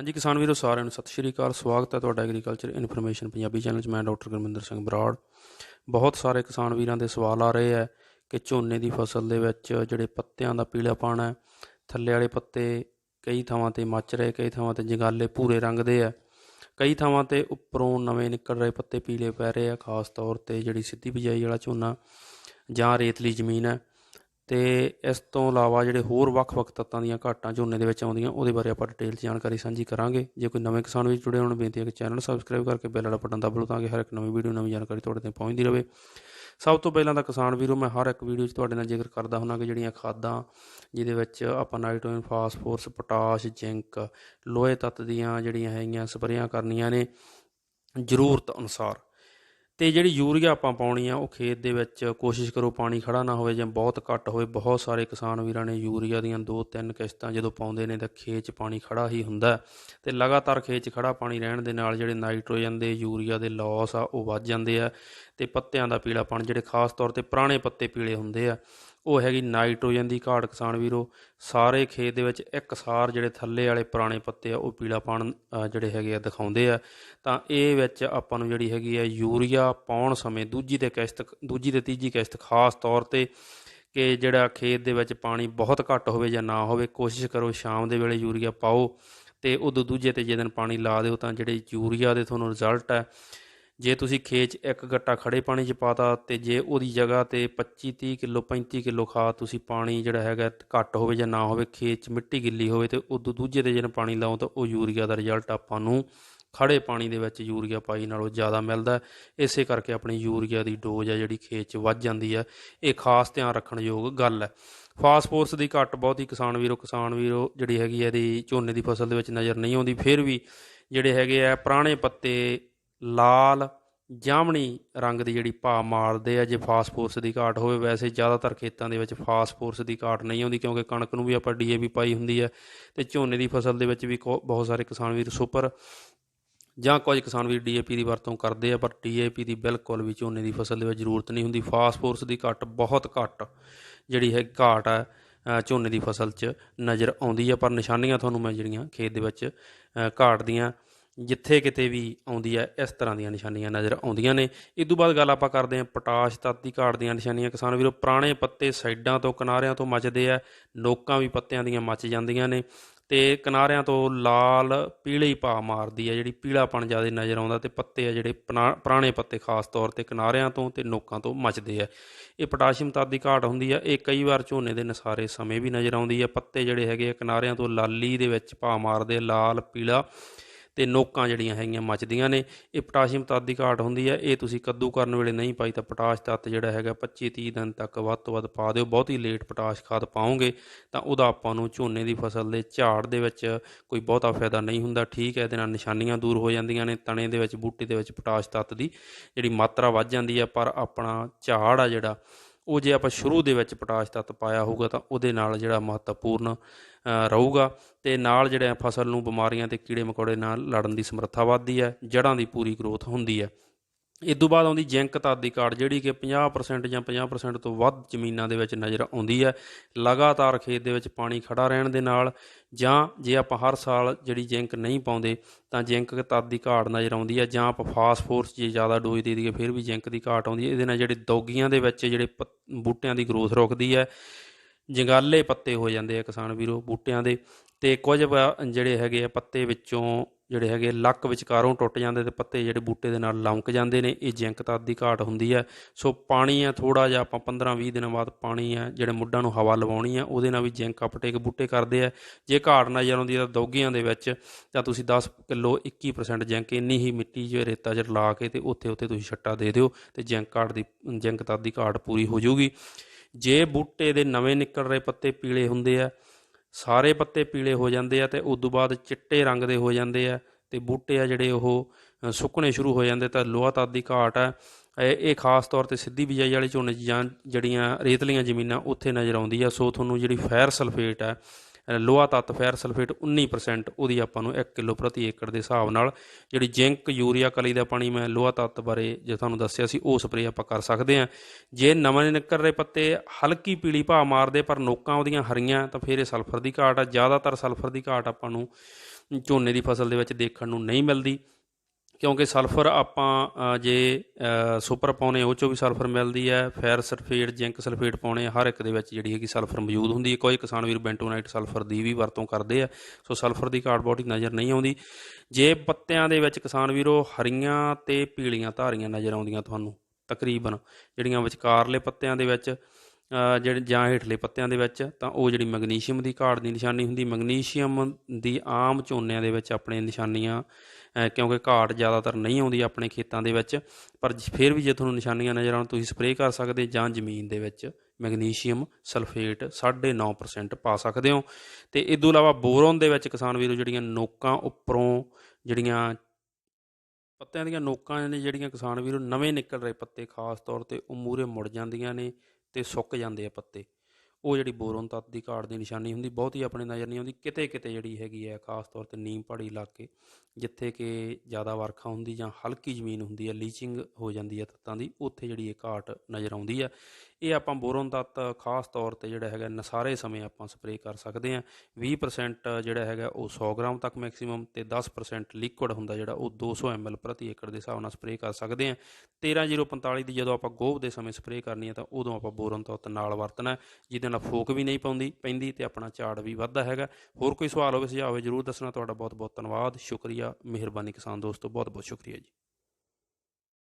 ਹਾਂਜੀ, ਕਿਸਾਨ ਵੀਰੋ, ਸਾਰਿਆਂ ਨੂੰ ਸਤਿ ਸ਼੍ਰੀ ਅਕਾਲ। ਸਵਾਗਤ ਹੈ ਤੁਹਾਡਾ ਐਗਰੀਕਲਚਰ ਇਨਫੋਰਮੇਸ਼ਨ ਪੰਜਾਬੀ ਚੈਨਲ 'ਚ। ਮੈਂ ਡਾਕਟਰ ਗੁਰਮਿੰਦਰ ਸਿੰਘ ਬਰਾੜ। ਬਹੁਤ ਸਾਰੇ ਕਿਸਾਨ ਵੀਰਾਂ ਦੇ ਸਵਾਲ ਆ ਰਹੇ ਹੈ ਕਿ ਝੋਨੇ ਦੀ ਫਸਲ ਦੇ ਵਿੱਚ ਜਿਹੜੇ ਪੱਤਿਆਂ ਦਾ ਪੀਲਾਪਣ ਹੈ, ਥੱਲੇ ਵਾਲੇ ਪੱਤੇ ਕਈ ਥਾਵਾਂ ਤੇ ਮੱਚ ਰਹੇ, ਕਈ ਥਾਵਾਂ ਤੇ ਜੰਗਾਲੇ ਭੂਰੇ ਰੰਗ ਦੇ ਹੈ ਕਈ ਥਾਵਾਂ ਤੇ ਉੱਪਰੋਂ ਨਵੇਂ ਨਿਕਲ ਰਹੇ ਪੱਤੇ ਪੀਲੇ ਪੈ ਰਹੇ ਆ, ਖਾਸ ਤੌਰ ਤੇ ਜਿਹੜੀ ਸਿੱਧੀ ਬਿਜਾਈ ਵਾਲਾ ਝੋਨਾ ਜਾਂ ਰੇਤਲੀ ਜ਼ਮੀਨ ਹੈ। ਤੇ ਇਸ ਤੋਂ ਇਲਾਵਾ ਜਿਹੜੇ ਹੋਰ ਵੱਖ-ਵੱਖ ਤੱਤਾਂ ਦੀਆਂ ਘਾਟਾਂ ਝੋਨੇ ਦੇ ਵਿੱਚ ਆਉਂਦੀਆਂ, ਉਹਦੇ ਬਾਰੇ ਆਪਾਂ ਡਿਟੇਲ 'ਚ ਜਾਣਕਾਰੀ ਸਾਂਝੀ ਕਰਾਂਗੇ। ਜੇ ਕੋਈ ਨਵੇਂ ਕਿਸਾਨ ਵੀ ਜੁੜੇ ਹੋਣ, ਬੇਨਤੀ ਹੈ ਕਿ ਚੈਨਲ ਸਬਸਕ੍ਰਾਈਬ ਕਰਕੇ ਬੈਲ ਵਾਲਾ ਬਟਨ ਦਬਾ ਲਓ ਤਾਂ ਕਿ ਹਰ ਇੱਕ ਨਵੀਂ ਵੀਡੀਓ ਨਵੀਂ ਜਾਣਕਾਰੀ ਤੁਹਾਡੇ ਤੱਕ ਪਹੁੰਚਦੀ ਰਹੇ। ਸਭ ਤੋਂ ਪਹਿਲਾਂ ਤਾਂ ਕਿਸਾਨ ਵੀਰੋ, ਮੈਂ ਹਰ ਇੱਕ ਵੀਡੀਓ 'ਚ ਤੁਹਾਡੇ ਨਾਲ ਜ਼ਿਕਰ ਕਰਦਾ ਹੁੰਦਾ ਕਿ ਜਿਹੜੀਆਂ ਖਾਦਾਂ, ਜਿਹਦੇ ਵਿੱਚ ਆਪਾਂ ਨਾਈਟ੍ਰੋਜਨ, ਫਾਸਫੋਰਸ, ਪੋਟਾਸ਼, ਜ਼ਿੰਕ, ਲੋਹੇ ਤੱਤ ਦੀਆਂ ਜਿਹੜੀਆਂ ਹੈਗੀਆਂ ਸਪਰੇਆਂ ਕਰਨੀਆਂ ਨੇ, ਜ਼ਰੂਰਤ ਅਨੁਸਾਰ। ਤੇ ਜਿਹੜੀ ਯੂਰੀਆ ਆਪਾਂ ਪਾਉਣੀ ਆ, ਉਹ ਖੇਤ ਦੇ ਵਿੱਚ ਕੋਸ਼ਿਸ਼ ਕਰੋ ਪਾਣੀ ਖੜਾ ਨਾ ਹੋਵੇ ਜਾਂ ਬਹੁਤ ਘੱਟ ਹੋਵੇ। ਬਹੁਤ ਸਾਰੇ ਕਿਸਾਨ ਵੀਰਾਂ ਨੇ ਯੂਰੀਆ ਦੀਆਂ ਦੋ ਤਿੰਨ ਕਿਸ਼ਤਾਂ ਜਦੋਂ ਪਾਉਂਦੇ ਨੇ ਤਾਂ ਖੇਤ 'ਚ ਪਾਣੀ ਖੜਾ ਹੀ ਹੁੰਦਾ ਹੈ। ਤੇ ਲਗਾਤਾਰ ਖੇਤ 'ਚ ਖੜਾ ਪਾਣੀ ਰਹਿਣ ਦੇ ਨਾਲ ਜਿਹੜੇ ਨਾਈਟ੍ਰੋਜਨ ਦੇ ਯੂਰੀਆ ਦੇ ਲਾਸ ਆ, ਉਹ ਵੱਧ ਜਾਂਦੇ ਆ। ਤੇ ਪੱਤਿਆਂ ਦਾ ਪੀਲਾਪਣ ਜਿਹੜੇ ਖਾਸ ਤੌਰ ਤੇ ਪੁਰਾਣੇ ਪੱਤੇ ਪੀਲੇ ਹੁੰਦੇ ਆ ਉਹ ਹੈਗੀ ਨਾਈਟ੍ਰੋਜਨ ਦੀ ਘਾਟ ਕਿਸਾਨ ਵੀਰੋ। ਸਾਰੇ ਖੇਤ ਦੇ ਵਿੱਚ ਇੱਕਸਾਰ ਜਿਹੜੇ ਥੱਲੇ ਵਾਲੇ ਪੁਰਾਣੇ ਪੱਤੇ ਆ ਉਹ ਪੀਲਾਪਣ ਅ, ਜਿਹੜੇ ਹੈਗੇ ਆ ਦਿਖਾਉਂਦੇ ਆ। ਤਾਂ ਇਹ ਵਿੱਚ ਆਪਾਂ ਨੂੰ ਜਿਹੜੀ ਹੈਗੀ ਆ ਯੂਰੀਆ ਪਾਉਣ ਸਮੇਂ ਦੂਜੀ ਤੇ ਕਿਸ਼ਤ ਦੂਜੀ ਤੇ ਤੀਜੀ ਕਿਸ਼ਤ ਖਾਸ ਤੌਰ ਤੇ ਕਿ ਜਿਹੜਾ ਖੇਤ ਦੇ ਵਿੱਚ ਪਾਣੀ ਬਹੁਤ ਘੱਟ ਹੋਵੇ ਜਾਂ ਨਾ ਹੋਵੇ ਕੋਸ਼ਿਸ਼ ਕਰੋ ਸ਼ਾਮ ਦੇ ਵੇਲੇ ਯੂਰੀਆ ਪਾਓ ਤੇ ਉਦੋਂ ਦੂਜੇ ਤੇ ਜੇ ਦਿਨ ਪਾਣੀ ਲਾ ਦਿਓ ਤਾਂ ਜਿਹੜੇ ਯੂਰੀਆ ਦੇ ਤੁਹਾਨੂੰ ਰਿਜ਼ਲਟ ਹੈ ਜੇ ਤੁਸੀਂ ਖੇਤ 'ਚ ਇੱਕ ਗੱਟਾ ਖੜੇ ਪਾਣੀ 'ਚ ਪਾਤਾ ਤੇ ਜੇ ਉਹਦੀ ਜਗ੍ਹਾ ਤੇ 25 30 ਕਿਲੋ 35 ਕਿਲੋ ਖਾਦ ਤੁਸੀਂ ਪਾਣੀ ਜਿਹੜਾ ਹੈਗਾ ਘੱਟ ਹੋਵੇ ਜਾਂ ਨਾ ਹੋਵੇ, ਖੇਤ 'ਚ ਮਿੱਟੀ ਗਿੱਲੀ ਹੋਵੇ ਤੇ ਉਦੋਂ ਦੂਜੇ ਤੇ ਜਦੋਂ ਪਾਣੀ ਲਾਉ ਤਾਂ ਉਹ ਯੂਰੀਆ ਦਾ ਰਿਜ਼ਲਟ ਆਪਾਂ ਨੂੰ ਖੜੇ ਪਾਣੀ ਦੇ ਵਿੱਚ ਯੂਰੀਆ ਪਾਈ ਨਾਲੋਂ ਜ਼ਿਆਦਾ ਮਿਲਦਾ ਇਸੇ ਕਰਕੇ ਆਪਣੀ ਯੂਰੀਆ ਦੀ ਡੋਜ਼ ਆ ਜਿਹੜੀ ਖੇਤ 'ਚ ਵੱਧ ਜਾਂਦੀ ਹੈ ਇਹ ਖਾਸ ਧਿਆਨ ਰੱਖਣ ਯੋਗ ਗੱਲ ਹੈ। ਫਾਸਫੋਰਸ ਦੀ ਘੱਟ ਬਹੁਤ ਹੀ ਕਿਸਾਨ ਵੀਰੋ ਕਿਸਾਨ ਵੀਰੋ ਜਿਹੜੀ ਹੈਗੀ ਹੈ ਇਹਦੀ ਝੋਨੇ ਦੀ ਫਸਲ ਦੇ ਵਿੱਚ ਨਜ਼ਰ ਨਹੀਂ ਆਉਂਦੀ। ਫਿਰ ਵੀ ਜਿਹੜੇ ਹੈਗੇ ਆ ਪੁਰਾਣੇ ਪੱਤੇ ਲਾਲ ਜਾਮਣੀ ਰੰਗ ਦੀ ਜਿਹੜੀ ਭਾ ਮਾਰਦੇ ਆ, ਜੇ ਫਾਸਫੋਰਸ ਦੀ ਘਾਟ ਹੋਵੇ, ਵੈਸੇ ਜ਼ਿਆਦਾਤਰ ਖੇਤਾਂ ਦੇ ਵਿੱਚ ਫਾਸਫੋਰਸ ਦੀ ਘਾਟ ਨਹੀਂ ਆਉਂਦੀ, ਕਿਉਂਕਿ ਕਣਕ ਨੂੰ ਵੀ ਆਪਾਂ ਡੀਏਪੀ ਪਾਈ ਹੁੰਦੀ ਹੈ ਤੇ ਝੋਨੇ ਦੀ ਫਸਲ ਦੇ ਵਿੱਚ ਵੀ ਕੋ- ਬਹੁਤ ਸਾਰੇ ਕਿਸਾਨ ਵੀਰ ਸੁਪਰ ਜਾਂ ਕੁਝ ਕਿਸਾਨ ਵੀਰ ਡੀਏਪੀ ਦੀ ਵਰਤੋਂ ਕਰਦੇ ਆ, ਪਰ ਡੀਏਪੀ ਦੀ ਬਿਲਕੁਲ ਵੀ ਝੋਨੇ ਦੀ ਫਸਲ ਦੇ ਵਿੱਚ ਜ਼ਰੂਰਤ ਨਹੀਂ ਹੁੰਦੀ। ਫਾਸਫੋਰਸ ਦੀ ਘਾਟ ਬਹੁਤ ਘੱਟ ਜਿਹੜੀ ਹੈ ਘਾਟ ਹੈ ਝੋਨੇ ਦੀ ਫਸਲ 'ਚ ਨਜ਼ਰ ਆਉਂਦੀ ਹੈ ਪਰ ਨਿਸ਼ਾਨੀਆਂ ਤੁਹਾਨੂੰ ਮੈਂ ਜਿਹੜੀਆਂ ਖੇਤ ਦੇ ਵਿੱਚ ਘਾਟ ਦੀਆਂ ਜਿੱਥੇ ਕਿਤੇ ਵੀ ਆਉਂਦੀ ਹੈ ਇਸ ਤਰ੍ਹਾਂ ਦੀਆਂ ਨਿਸ਼ਾਨੀਆਂ ਨਜ਼ਰ ਆਉਂਦੀਆਂ ਨੇ। ਇਸ ਤੋਂ ਬਾਅਦ ਗੱਲ ਆਪਾਂ ਕਰਦੇ ਹਾਂ ਪੋਟਾਸ਼ ਤੱਤ ਦੀ ਘਾਟ ਦੀਆਂ ਨਿਸ਼ਾਨੀਆਂ। ਕਿਸਾਨ ਵੀਰੋ, ਪੁਰਾਣੇ ਪੱਤੇ ਸਾਈਡਾਂ ਤੋਂ ਕਿਨਾਰਿਆਂ ਤੋਂ ਮੱਚਦੇ ਆ। ਨੋਕਾਂ ਵੀ ਪੱਤਿਆਂ ਦੀਆਂ ਮੱਚ ਜਾਂਦੀਆਂ ਨੇ ਤੇ ਕਿਨਾਰਿਆਂ ਤੋਂ ਲਾਲ ਪੀਲੇ ਹੀ ਭਾ ਮਾਰਦੀ ਹੈ ਜਿਹੜੀ ਪੀਲਾਪਣ ਜ਼ਿਆਦਾ ਨਜ਼ਰ ਆਉਂਦਾ ਤੇ ਪੱਤੇ ਆ ਜਿਹੜੇ ਪੁਨਾ- ਪੁਰਾਣੇ ਪੱਤੇ ਖਾਸ ਤੌਰ ਤੇ ਕਿਨਾਰਿਆਂ ਤੋਂ ਤੇ ਨੋਕਾਂ ਤੋਂ ਮੱਚਦੇ ਆ। ਇਹ ਪੋਟਾਸ਼ੀਅਮ ਤੱਤ ਦੀ ਘਾਟ ਹੁੰਦੀ ਆ, ਇਹ ਕਈ ਵਾਰ ਝੋਨੇ ਦੇ ਨਸਾਰੇ ਸਮੇਂ ਵੀ ਨਜ਼ਰ ਆਉਂਦੀ ਆ। ਪੱਤੇ ਜਿਹੜੇ ਹੈਗੇ ਆ ਕਿਨਾਰਿਆਂ ਤੋਂ ਲਾਲੀ ਦੇ ਵਿੱਚ ਭਾ ਮਾਰਦੇ ਲਾਲ, ਪੀਲਾ। ਤੇ ਨੋਕਾਂ ਜਿਹੜੀਆਂ ਹੈਗੀਆਂ ਮੱਚਦੀਆਂ ਨੇ, ਇਹ ਪੋਟਾਸ਼ੀਅਮ ਤੱਤ ਦੀ ਘਾਟ ਹੁੰਦੀ ਹੈ, ਇਹ ਤੁਸੀਂ ਕੱਦੂ ਕਰਨ ਵੇਲੇ ਨਹੀਂ ਪਾਈ ਤਾਂ ਪੋਟਾਸ਼ ਤੱਤ ਜਿਹੜਾ ਹੈਗਾ 25 30 ਦਿਨ ਤੱਕ ਵੱਧ ਤੋਂ ਵੱਧ ਪਾ ਦਿਓ, ਬਹੁਤੀ ਲੇਟ ਪੋਟਾਸ਼ ਖਾਦ ਪਾਓਗੇ ਤਾਂ ਉਹਦਾ ਆਪਾਂ ਨੂੰ ਝੋਨੇ ਦੀ ਫਸਲ ਦੇ ਝਾੜ ਦੇ ਵਿੱਚ ਕੋਈ ਬਹੁਤਾ ਫਾਇਦਾ ਨਹੀਂ ਹੁੰਦਾ, ਠੀਕ ਹੈ, ਇਹਦੇ ਨਾਲ ਨਿਸ਼ਾਨੀਆਂ ਦੂਰ ਹੋ ਜਾਂਦੀਆਂ ਨੇ, ਤਣੇ ਦੇ ਵਿੱਚ, ਬੂਟੇ ਦੇ ਵਿੱਚ ਪੋਟਾਸ਼ ਤੱਤ ਦੀ ਜਿਹੜੀ ਮਾਤਰਾ ਵੱਧ ਜਾਂਦੀ ਹੈ, ਪਰ ਆਪਣਾ ਝਾੜ ਆ ਜਿਹੜਾ ਉਹ ਜੇ ਆਪਾਂ ਸ਼ੁਰੂ ਦੇ ਵਿੱਚ ਪੋਟਾਸ਼ ਤੱਤ ਪਾਇਆ ਹੋਊਗਾ ਤਾਂ ਉਹਦੇ ਨਾਲ ਜਿਹੜਾ ਮਹੱਤਵਪੂਰਨ ਰਹੂਗਾ। ਤੇ ਨਾਲ ਜਿਹੜੇ ਫਸਲ ਨੂੰ ਬਿਮਾਰੀਆਂ ਤੇ ਕੀੜੇ ਮਕੌੜੇ ਨਾਲ ਲੜਨ ਦੀ ਸਮਰੱਥਾ ਵੱਧਦੀ ਹੈ, ਜੜ੍ਹਾਂ ਦੀ ਪੂਰੀ ਗਰੋਥ ਹੁੰਦੀ ਹੈ। ਇਸ ਤੋਂ ਬਾਅਦ ਆਉਂਦੀ ਜ਼ਿੰਕ ਤੱਤ ਦੀ ਕਾਰਡ, ਜਿਹੜੀ ਕਿ 50% ਜਾਂ 50% ਤੋਂ ਵੱਧ ਜ਼ਮੀਨਾਂ ਦੇ ਵਿੱਚ ਨਜ਼ਰ ਆਉਂਦੀ ਹੈ। ਲਗਾਤਾਰ ਖੇਤ ਦੇ ਵਿੱਚ ਪਾਣੀ ਖੜਾ ਰਹਿਣ ਦੇ ਨਾਲ ਜਾਂ ਜੇ ਆਪਾਂ ਹਰ ਸਾਲ ਜਿਹੜੀ ਜ਼ਿੰਕ ਨਹੀਂ ਪਾਉਂਦੇ, ਤਾਂ ਜ਼ਿੰਕ ਤੱਤ ਦੀ ਘਾਟ ਨਜ਼ਰ ਆਉਂਦੀ ਹੈ ਜਾਂ ਆਪਾਂ ਫਾਸਫੋਰਸ ਜੇ ਜ਼ਿਆਦਾ ਡੋਜ਼ ਦੇ ਦਈਏ, ਫਿਰ ਵੀ ਜ਼ਿੰਕ ਦੀ ਘਾਟ ਆਉਂਦੀ ਹੈ। ਇਹਦੇ ਨਾਲ ਜਿਹੜੇ ਦੌਗੀਆਂ ਦੇ ਵਿੱਚ ਜਿਹੜੇ ਪੱਤ- ਬੂਟਿਆਂ ਦੀ ਗਰੋਥ ਰੁਕਦੀ ਹੈ। ਜੰਗਾਲੇ ਪੱਤੇ ਹੋ ਜਾਂਦੇ ਆ ਕਿਸਾਨ ਵੀਰੋ ਬੂਟਿਆਂ ਦੇ। ਤੇ ਕੁਝ ਜਿਹੜੇ ਹੈਗੇ ਆ ਪੱਤੇ ਵਿੱਚੋਂ ਜਿਹੜੇ ਹੈਗੇ ਲੱਕ ਵਿਚਕਾਰੋਂ ਟੁੱਟ ਜਾਂਦੇ ਤੇ ਪੱਤੇ ਜਿਹੜੇ ਬੂਟੇ ਦੇ ਨਾਲ ਲਮਕ ਜਾਂਦੇ ਨੇ, ਇਹ ਜ਼ਿੰਕ ਤੱਤ ਦੀ ਘਾਟ ਹੁੰਦੀ ਹੈ ਸੋ ਪਾਣੀ ਆ ਥੋੜਾ ਜਿਹਾ ਆਪਾਂ 15 20 ਦਿਨਾਂ ਬਾਅਦ ਪਾਣੀ ਆ, ਜਿਹੜੇ ਮੁੱਢਾਂ ਨੂੰ ਹਵਾ ਲਵਾਉਣੀ ਆ, ਉਹਦੇ ਨਾਲ ਵੀ ਜ਼ਿੰਕ ਅਪਟੇਕ ਬੂਟੇ ਕਰਦੇ ਆ। ਜੇ ਘਾਟ ਨਜ਼ਰ ਆਉਂਦੀ ਆ ਤਾਂ ਦੌਗੀਆਂ ਦੇ ਵਿੱਚ ਤਾਂ ਤੁਸੀਂ 10 ਕਿਲੋ 21% ਜ਼ਿੰਕ ਇੰਨੀ ਹੀ ਮਿੱਟੀ 'ਚ ਰੇਤਾ 'ਚ ਲਾ ਕੇ ਤੇ ਉੱਥੇ ਉੱਥੇ ਤੁਸੀਂ ਛੱਟਾ ਦੇ ਦਿਓ ਤੇ ਜ਼ਿੰਕ ਘਾਟ ਦੀ, ਜ਼ਿੰਕ ਤੱਤ ਦੀ ਘਾਟ ਪੂਰੀ ਹੋ ਜਾਊਗੀ। ਜੇ ਬੂਟੇ ਦੇ ਨਵੇਂ ਨਿਕਲ ਰਹੇ ਪੱਤੇ ਪੀਲੇ ਹੁੰਦੇ ਆ ਸਾਰੇ ਪੱਤੇ ਪੀਲੇ ਹੋ ਜਾਂਦੇ ਆ ਤੇ ਉਸ ਤੋਂ ਬਾਅਦ ਚਿੱਟੇ ਰੰਗ ਦੇ ਹੋ ਜਾਂਦੇ ਆ ਤੇ ਬੂਟੇ ਆ ਜਿਹੜੇ ਉਹ ਸੁੱਕਣੇ ਸ਼ੁਰੂ ਹੋ ਜਾਂਦੇ ਤਾਂ ਲੋਹਾ ਤੱਤ ਦੀ ਘਾਟ ਆ। ਇਹ ਇਹ ਖਾਸ ਤੌਰ ਤੇ ਸਿੱਧੀ ਬਿਜਾਈ ਵਾਲੇ ਝੋਨੇ 'ਚ ਜਾਂ ਜਿਹੜੀਆਂ ਰੇਤਲੀਆਂ ਜ਼ਮੀਨਾਂ ਉੱਥੇ ਨਜ਼ਰ ਆਉਂਦੀ ਆ। ਸੋ ਤੁਹਾਨੂੰ ਜਿਹੜੀ ਫੈਰ ਸਲਫੇਟ ਆ ਲੋਹਾ ਤੱਤ, ਫੈਰ ਸਲਫੇਟ 19% ਉਹਦੀ ਆਪਾਂ ਨੂੰ 1 ਕਿਲੋ ਪ੍ਰਤੀ ਏਕੜ ਦੇ ਹਿਸਾਬ ਨਾਲ ਜਿਹੜੀ ਜ਼ਿੰਕ ਯੂਰੀਆ ਕਲੀ ਦਾ ਪਾਣੀ ਮੈਂ ਲੋਹਾ ਤੱਤ ਬਾਰੇ ਜੇ ਤੁਹਾਨੂੰ ਦੱਸਿਆ ਸੀ, ਉਹ ਸਪਰੇਅ ਆਪਾਂ ਕਰ ਸਕਦੇ ਹਾਂ। ਜੇ ਨਵੇਂ ਨਿਕਲ ਰਹੇ ਪੱਤੇ ਹਲਕੀ ਪੀਲੀ ਭਾਅ ਮਾਰਦੇ ਪਰ ਨੋਕਾਂ ਉਹਦੀਆਂ ਹਰੀਆਂ, ਤਾਂ ਫਿਰ ਇਹ ਸਲਫਰ ਦੀ ਘਾਟ ਆ। ਜ਼ਿਆਦਾਤਰ ਸਲਫਰ ਦੀ ਘਾਟ ਆਪਾਂ ਨੂੰ ਝੋਨੇ ਦੀ ਫਸਲ ਦੇ ਵਿੱਚ ਦੇਖਣ ਨੂੰ ਨਹੀਂ ਮਿਲਦੀ। ਕਿਉਂਕਿ ਸਲਫਰ ਆਪਾਂ ਜੇ ਸੁਪਰ ਪਾਉਨੇ ਉਹ ਚੋਂ ਵੀ ਸਲਫਰ ਮਿਲਦੀ ਹੈ, ਫੈਰ ਸਲਫੇਟ, ਜ਼ਿੰਕ ਸਲਫੇਟ ਪਾਉਣੇ, ਹਰ ਇੱਕ ਦੇ ਵਿੱਚ ਜਿਹੜੀ ਹੈਗੀ ਸਲਫਰ ਮੌਜੂਦ ਹੁੰਦੀ ਹੈ। ਕੋਈ ਕਿਸਾਨ ਵੀਰ ਬੈਂਟੋਨਾਈਟ ਸਲਫਰ ਦੀ ਵੀ ਵਰਤੋਂ ਕਰਦੇ ਆ, ਸੋ ਸਲਫਰ ਦੀ ਘਾਟ ਨਜ਼ਰ ਨਹੀਂ ਆਉਂਦੀ। ਜੇ ਪੱਤਿਆਂ ਦੇ ਵਿੱਚ ਕਿਸਾਨ ਵੀਰੋ ਹਰੀਆਂ ਤੇ ਪੀਲੀਆਂ ਧਾਰੀਆਂ ਨਜ਼ਰ ਆਉਂਦੀਆਂ ਤੁਹਾਨੂੰ, ਤਕਰੀਬਨ, ਜਿਹੜੀਆਂ ਵਿਚਕਾਰਲੇ ਪੱਤਿਆਂ ਦੇ ਵਿੱਚ ਜਿਹੜੇ ਜਾਂ ਹੇਠਲੇ ਪੱਤਿਆਂ ਦੇ ਵਿੱਚ, ਤਾਂ ਉਹ ਜਿਹੜੀ ਮੈਗਨੀਸ਼ੀਅਮ ਦੀ ਘਾਟ ਦੀ ਨਿਸ਼ਾਨੀ ਹੁੰਦੀ, ਮੈਗਨੀਸ਼ੀਅਮ ਦੀ ਆਮ ਝੋਨਿਆਂ ਦੇ ਵਿੱਚ ਆਪਣੇ ਨਿਸ਼ਾਨੀਆਂ ਕਿਉਂਕਿ ਘਾਟ ਜ਼ਿਆਦਾਤਰ ਨਹੀਂ ਆਉਂਦੀ ਆਪਣੇ ਖੇਤਾਂ ਦੇ ਵਿੱਚ, ਪਰ ਫਿਰ ਵੀ ਜੇ ਤੁਹਾਨੂੰ ਨਿਸ਼ਾਨੀਆਂ ਨਜ਼ਰ ਆਉਣ, ਤੁਸੀਂ ਸਪਰੇਅ ਕਰ ਸਕਦੇ ਜਾਂ ਜ਼ਮੀਨ ਦੇ ਵਿੱਚ ਮੈਗਨੀਸ਼ੀਅਮ ਸਲਫੇਟ 9.5% ਪਾ ਸਕਦੇ ਹੋ। ਤੇ ਇਸ ਤੋਂ ਇਲਾਵਾ ਬੋਰੋਨ ਦੇ ਵਿੱਚ ਕਿਸਾਨ ਵੀਰੋ ਜਿਹੜੀਆਂ ਨੋਕਾਂ ਉੱਪਰੋਂ ਜਿਹੜੀਆਂ ਪੱਤਿਆਂ ਦੀਆਂ ਨੋਕਾਂ ਨੇ, ਜਿਹੜੀਆਂ ਕਿਸਾਨ ਵੀਰੋ ਨਵੇਂ ਨਿਕਲ ਰਹੇ ਪੱਤੇ, ਖਾਸ ਤੌਰ ਤੇ ਉਹ ਮੂਰੇ ਮੁੜ ਜਾਂਦੀਆਂ ਨੇ ਤੇ ਸੁੱਕ ਜਾਂਦੇ ਆ ਪੱਤੇ। ਉਹ ਜਿਹੜੀ ਬੋਰੋਨ ਤੱਤ ਦੀ ਘਾਟ ਦੀ ਨਿਸ਼ਾਨੀ ਹੁੰਦੀ, ਬਹੁਤੀ ਆਪਣੇ ਨਜ਼ਰ ਨਹੀਂ ਆਉਂਦੀ। ਕਿਤੇ ਕਿਤੇ ਜਿਹੜੀ ਹੈਗੀ ਹੈ, ਖਾਸ ਤੌਰ ਤੇ ਨੀਮ ਪਹਾੜੀ ਇਲਾਕੇ, ਜਿੱਥੇ ਕਿ ਜ਼ਿਆਦਾ ਵਰਖਾ ਹੁੰਦੀ ਜਾਂ ਹਲਕੀ ਜ਼ਮੀਨ ਹੁੰਦੀ ਹੈ, ਲੀਚਿੰਗ ਹੋ ਜਾਂਦੀ ਹੈ ਤੱਤਾਂ ਦੀ, ਉੱਥੇ ਜਿਹੜੀ ਇਹ ਘਾਟ ਨਜ਼ਰ ਆਉਂਦੀ ਹੈ। ਇਹ ਆਪਾਂ ਬੋਰਨ ਤੱਤ ਖਾਸ ਤੌਰ ਤੇ ਜਿਹੜਾ ਹੈਗਾ ਨਸਾਰੇ ਸਮੇਂ ਆਪਾਂ ਸਪਰੇਅ ਕਰ ਸਕਦੇ ਹਾਂ। 20% ਜਿਹੜਾ ਹੈਗਾ ਉਹ 100 ਗ੍ਰਾਮ ਤੱਕ ਮੈਕਸਿਮਮ ਤੇ 10% ਲਿਕੁਇਡ ਹੁੰਦਾ ਜਿਹੜਾ ਉਹ 200 ml ਪ੍ਰਤੀ ਏਕੜ ਦੇ ਹਿਸਾਬ ਨਾਲ ਸਪਰੇਅ ਕਰ ਸਕਦੇ ਹਾਂ। 13045 ਦੀ ਜਦੋਂ ਆਪਾਂ ਗੋਭ ਦੇ ਸਮੇਂ ਸਪਰੇਅ ਕਰਨੀ ਹੈ ਤਾਂ ਉਦੋਂ ਆਪਾਂ ਬੋਰਨ ਤੱਤ ਨਾਲ ਵਰਤਣਾ ਜਿਹਦੇ ਨਾਲ ਫੋਕ ਵੀ ਨਹੀਂ ਪਾਉਂਦੀ ਪੈਂਦੀ ਤੇ ਆਪਣਾ ਝਾੜ ਵੀ ਵੱਧਦਾ ਹੈਗਾ। ਹੋਰ ਕੋਈ ਸਵਾਲ ਹੋਵੇ, ਸੁਝਾਅ ਹੋਵੇ, ਜਰੂਰ ਦੱਸਣਾ। ਤੁਹਾਡਾ ਬਹੁਤ ਬਹੁਤ ਧੰਨਵਾਦ। ਸ਼ੁਕਰੀਆ। ਮਿਹਰਬਾਨੀ ਕਿਸਾਨ ਦੋਸਤੋ। ਬਹੁਤ ਬਹੁਤ ਸ਼ੁਕਰੀਆ ਜੀ।